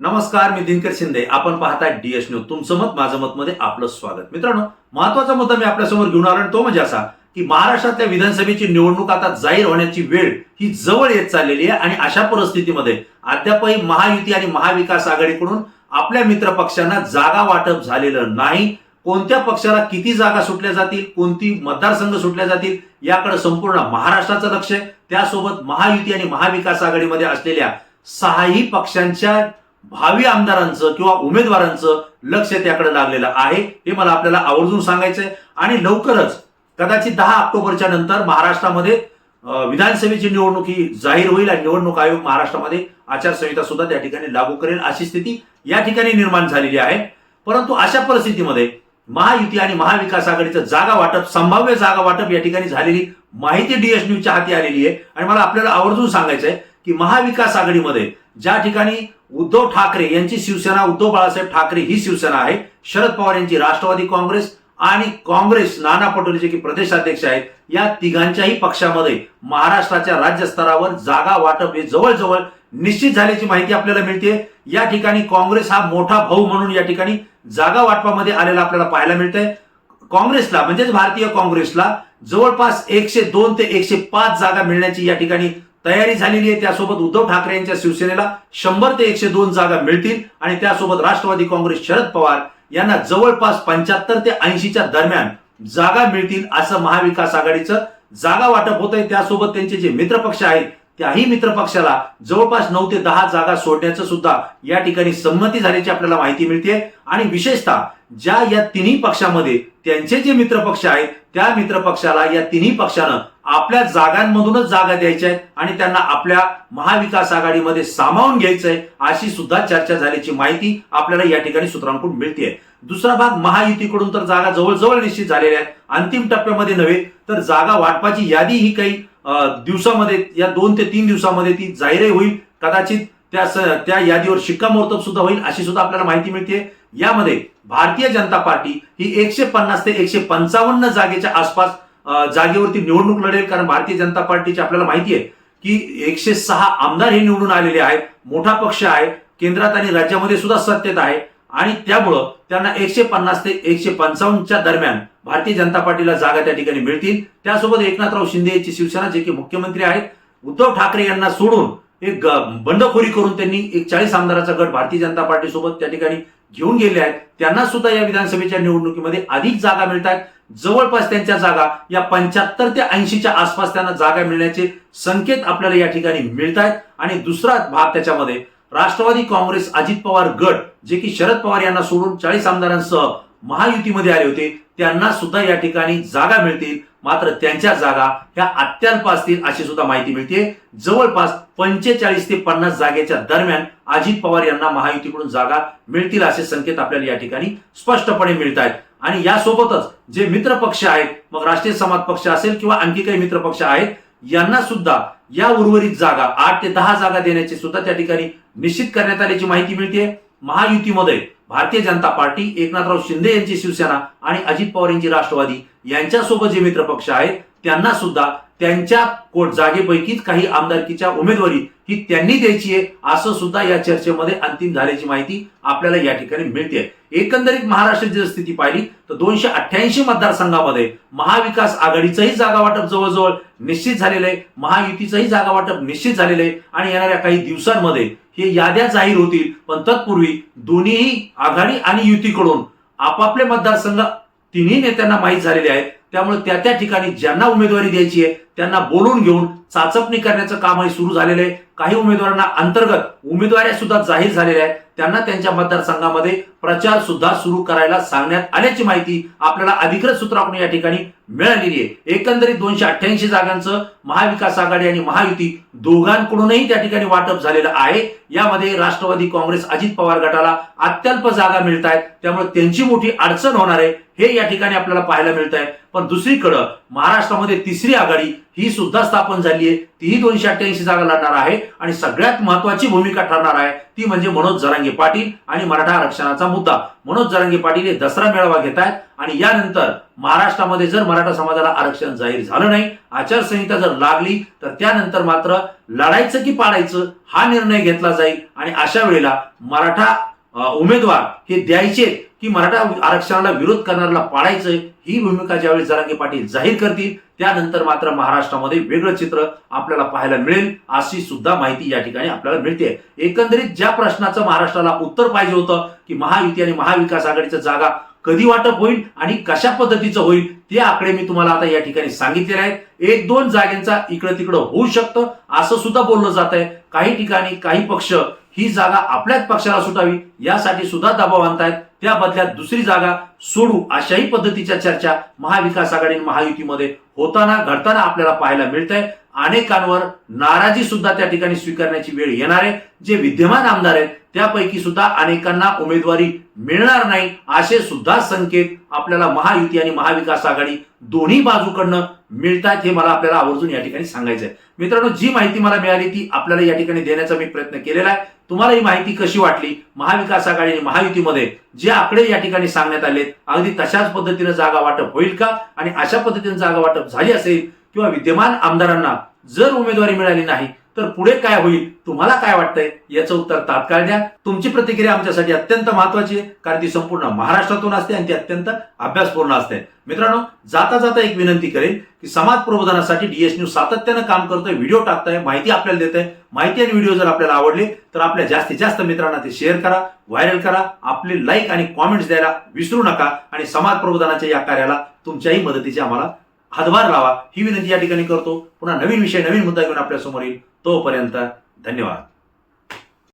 नमस्कार मी दिनकर शिंदे. आपण पाहताय डीएस न्यूज तुमचं मत माझं मत मध्ये आपलं स्वागत. मित्रांनो महत्त्वाचा मुद्दा मी आपल्यासमोर घेऊन आलो आणि तो म्हणजे असा की महाराष्ट्रातल्या विधानसभेची निवडणूक आता जाहीर होण्याची वेळ ही जवळ येत चाललेली आहे आणि अशा परिस्थितीमध्ये अद्यापही महायुती आणि महाविकास आघाडीकडून आपल्या मित्र पक्षांना जागा वाटप झालेलं नाही. कोणत्या पक्षाला किती जागा सुटल्या जातील कोणती मतदारसंघ सुटल्या जातील याकडे संपूर्ण महाराष्ट्राचं लक्ष आहे. त्यासोबत महायुती आणि महाविकास आघाडीमध्ये असलेल्या सहाही पक्षांच्या भावी आमदारांचं किंवा उमेदवारांचं लक्ष त्याकडे लागलेलं आहे. हे मला आपल्याला आवर्जून सांगायचंय. आणि लवकरच कदाचित दहा ऑक्टोबरच्या नंतर महाराष्ट्रामध्ये विधानसभेची निवडणूक ही जाहीर होईल आणि निवडणूक आयोग महाराष्ट्रामध्ये आचारसंहिता सुद्धा त्या ठिकाणी लागू करेल अशी स्थिती या ठिकाणी निर्माण झालेली आहे. परंतु अशा परिस्थितीमध्ये महायुती आणि महाविकास आघाडीचं जागा वाटप संभाव्य जागा वाटप या ठिकाणी झालेली माहिती डीएस न्यूजच्या हाती आलेली आहे. आणि मला आपल्याला आवर्जून सांगायचंय की महाविकास आघाडीमध्ये ज्या ठिकाणी उद्धव ठाकरे यांची शिवसेना उद्धव बाळासाहेब ठाकरे ही शिवसेना आहे शरद पवार यांची राष्ट्रवादी काँग्रेस आणि काँग्रेस नाना पटोले जे की प्रदेशाध्यक्ष आहेत या तिघांच्याही पक्षामध्ये महाराष्ट्राच्या राज्य स्तरावर जागा वाटप हे जवळजवळ निश्चित झाल्याची माहिती आपल्याला मिळते या ठिकाणी काँग्रेस हा मोठा भाऊ म्हणून या ठिकाणी जागा वाटपामध्ये आलेला आपल्याला पाहायला मिळतंय. काँग्रेसला म्हणजेच भारतीय काँग्रेसला जवळपास एकशे दोन ते एकशे पाच जागा मिळण्याची या ठिकाणी तयारी झालेली आहे. त्यासोबत उद्धव ठाकरे यांच्या शिवसेनेला शंभर ते एकशे दोन जागा मिळतील आणि त्यासोबत राष्ट्रवादी काँग्रेस शरद पवार यांना जवळपास पंच्याहत्तर ते ऐंशीच्या दरम्यान जागा मिळतील असं महाविकास आघाडीचं जागा वाटप होत आहे. त्यासोबत त्यांचे जे मित्रपक्ष आहेत त्याही मित्रपक्षाला जवळपास नऊ ते दहा जागा सोडण्याचं सुद्धा या ठिकाणी संमती झाल्याची आपल्याला माहिती मिळते आणि विशेषतः ज्या या तिन्ही पक्षामध्ये त्यांचे जे मित्रपक्ष आहेत त्या मित्रपक्षाला या तिन्ही पक्षानं आपल्या जागांमधूनच जागा द्यायच्या आहेत आणि त्यांना आपल्या महाविकास आघाडीमध्ये सामावून घ्यायचंय अशी सुद्धा चर्चा झाल्याची माहिती आपल्याला या ठिकाणी सूत्रांकडून मिळते दुसरा भाग महायुतीकडून तर जागा जवळजवळ निश्चित झालेल्या आहेत. अंतिम टप्प्यामध्ये नव्हे तर जागा वाटपाची यादी ही काही दिवसामध्ये या दोन ते तीन दिवसामध्ये ती जाहीरही होईल. कदाचित त्या स- त्या यादीवर शिक्कामोर्तब सुद्धा होईल अशी सुद्धा आपल्याला माहिती मिळते. यामध्ये भारतीय जनता पार्टी ही एकशे पन्नास ते एकशे पंचावन्न जागेच्या आसपास जागेवरती निवडणूक लढेल कारण भारतीय जनता पार्टीची आपल्याला माहिती आहे की एकशे सहा आमदार हे निवडून आलेले आहेत मोठा पक्ष आहे केंद्रात आणि राज्यामध्ये सुद्धा सत्तेत आहे. आणि त्यामुळं त्यांना एकशे पन्नास ते एकशे पंचावन्नच्या दरम्यान भारतीय जनता पार्टीला जागा त्या ठिकाणी मिळतील. त्यासोबत एकनाथराव शिंदे यांची शिवसेना जे की मुख्यमंत्री आहेत उद्धव ठाकरे यांना सोडून एक बंडखोरी करून त्यांनी एक चाळीस आमदाराचा गट भारतीय जनता पार्टी सोबत त्या ठिकाणी घेऊन गेले आहेत. त्यांना सुद्धा या विधानसभेच्या निवडणुकीमध्ये अधिक जागा मिळत आहेत जवळपास त्यांच्या जागा या पंच्याहत्तर ते ऐंशीच्या आसपास त्यांना जागा मिळण्याचे संकेत आपल्याला या ठिकाणी मिळत आहेत आणि दुसरा भाग त्याच्यामध्ये राष्ट्रवादी काँग्रेस अजित पवार गट जे की शरद पवार यांना सोडून चाळीस आमदारांसह महायुतीमध्ये आले होते त्यांना सुद्धा या ठिकाणी जागा मिळतील. मात्र त्यांच्या जागा ह्या अत्यल्प असतील अशी सुद्धा माहिती मिळते जवळपास पंचेचाळीस ते पन्नास जागेच्या दरम्यान अजित पवार यांना महायुतीकडून जागा मिळतील असे संकेत आपल्याला या ठिकाणी स्पष्टपणे मिळत आहेत आणि यासोबतच जे मित्र पक्ष आहेत मग राष्ट्रीय समाज पक्ष असेल किंवा आणखी काही मित्र पक्ष आहेत यांना सुद्धा या उर्वरित जागा आठ ते दहा जागा देण्याची सुद्धा त्या ठिकाणी निश्चित करण्यात आल्याची माहिती मिळते महायुतीमध्ये भारतीय जनता पार्टी एकनाथराव शिंदे यांची शिवसेना आणि अजित पवार यांची राष्ट्रवादी यांच्यासोबत जे मित्र पक्ष आहेत त्यांना सुद्धा त्यांच्या कोट जागेपैकीच काही आमदारकीच्या उमेदवारी ही त्यांनी द्यायची आहे असं सुद्धा या चर्चेमध्ये अंतिम झाल्याची माहिती आपल्याला या ठिकाणी मिळते एकंदरीत महाराष्ट्राची जर स्थिती पाहिली तर दोनशे अठ्ठ्याऐंशी मतदारसंघामध्ये महाविकास आघाडीचंही जागा वाटप जवळजवळ निश्चित झालेलं आहे महायुतीचंही जागा वाटप निश्चित झालेलं आहे आणि येणाऱ्या काही दिवसांमध्ये हे याद्या जाहीर होतील. पण तत्पूर्वी दोन्हीही आघाडी आणि युतीकडून आपापले मतदारसंघ तिन्ही नेत्यांना माहीत झालेले आहेत. त्यामुळे त्या त्या ठिकाणी ज्यांना उमेदवारी द्यायची आहे त्यांना बोलून घेऊन चाचपणी करण्याचं कामही सुरू झालेलं आहे. काही उमेदवारांना अंतर्गत उमेदवाऱ्या सुद्धा जाहीर झालेल्या आहेत. त्यांना त्यांच्या मतदारसंघामध्ये प्रचार सुद्धा सुरू करायला सांगण्यात आल्याची माहिती आपल्याला अधिकृत सूत्राकडून या ठिकाणी मिळालेली आहे. एकंदरीत दोनशे अठ्ठ्याऐंशी जागांचं महाविकास आघाडी आणि महायुती दोघांकडूनही त्या ठिकाणी वाटप झालेलं आहे. यामध्ये राष्ट्रवादी काँग्रेस अजित पवार गटाला अत्यल्प जागा मिळत आहेत त्यामुळे त्यांची मोठी अडचण होणार आहे. हे या ठिकाणी आपल्याला पाहायला मिळत आहे पण दुसरीकडं महाराष्ट्रामध्ये तिसरी आघाडी ही सुद्धा स्थापन झाली आहे. तीही दोनशे अठ्ठ्याऐंशी जागा लढणार आहे आणि सगळ्यात महत्वाची भूमिका ठरणार आहे ती म्हणजे मनोज जरांगे पाटील आणि मराठा आरक्षणाचा मुद्दा. मनोज जरांगे पाटील हे दसरा मेळावा घेत आहेत आणि यानंतर महाराष्ट्रामध्ये जर मराठा समाजाला आरक्षण जाहीर झालं नाही आचारसंहिता जर लागली तर त्यानंतर मात्र लढायचं की पाडायचं हा निर्णय घेतला जाईल आणि अशा वेळेला मराठा उमेदवार हे द्यायचे की मराठा आरक्षणाला विरोध करणाऱ्याला पाळायचं ही भूमिका ज्यावेळी जरांगे पाटील जाहीर करतील त्यानंतर मात्र महाराष्ट्रामध्ये वेगळं चित्र आपल्याला पाहायला मिळेल अशी सुद्धा माहिती या ठिकाणी आपल्याला मिळते. एकंदरीत ज्या प्रश्नाचं महाराष्ट्राला उत्तर पाहिजे होतं की महायुती आणि महाविकास आघाडीचं जागा कधी वाटप होईल आणि कशा पद्धतीचं होईल ते आकडे मी तुम्हाला आता या ठिकाणी सांगितलेले आहेत. एक दोन जागेंचा इकडं तिकडं होऊ शकतं असं सुद्धा बोललं जात आहे. काही ठिकाणी काही पक्ष ही जागा आपल्याच पक्षाला सुटावी यासाठी सुद्धा दबाव आणतायत. त्या बदल्यात दुसरी जागा सोडू अशाही पद्धतीच्या चर्चा महाविकास आघाडी महायुतीमध्ये होताना घडताना आपल्याला पाहायला मिळत आहे अनेकांवर नाराजी सुद्धा त्या ठिकाणी स्वीकारण्याची वेळ येणार आहे. जे विद्यमान आमदार आहेत त्यापैकी सुद्धा अनेकांना उमेदवारी मिळणार नाही असे सुद्धा संकेत आपल्याला महायुती आणि महाविकास आघाडी दोन्ही बाजूकडनं मिळतात हे मला आपल्याला आवर्जून या ठिकाणी सांगायचं आहे मित्रांनो जी माहिती मला मिळाली ती आपल्याला या ठिकाणी देण्याचा मी प्रयत्न केलेला आहे. तुम्हाला ही माहिती कशी वाटली? महाविकास आघाडी आणि महायुतीमध्ये जे आकडे या ठिकाणी सांगण्यात आले अगदी तशाच पद्धतीने जागा वाटप होईल का? आणि अशा पद्धतीने जागा वाटप झाली असेल किंवा विद्यमान आमदारांना जर उमेदवारी मिळाली नाही तर पुढे काय होईल तुम्हाला काय वाटतंय? याचं उत्तर तात्काळ द्या. तुमची प्रतिक्रिया आमच्यासाठी अत्यंत महत्वाची आहे कारण ती संपूर्ण महाराष्ट्रातून असते आणि ती अत्यंत अभ्यासपूर्ण असते. मित्रांनो जाता जाता एक विनंती करेन की समाज प्रबोधनासाठी डीएस न्यूज सातत्यानं काम करतोय व्हिडिओ टाकताय माहिती आपल्याला देत आहे माहिती आणि व्हिडिओ जर आपल्याला आवडले तर आपल्या जास्तीत जास्त मित्रांना ते शेअर करा व्हायरल करा आपले लाईक आणि कॉमेंट्स द्यायला विसरू नका आणि समाज प्रबोधनाच्या या कार्याला तुमच्याही मदतीची आम्हाला हातभार लावा. ही विनंती या ठिकाणी करतो. पुन्हा नवीन विषय नवीन मुद्दा घेऊन आपल्यासमोर येईल. तोपर्यंत धन्यवाद.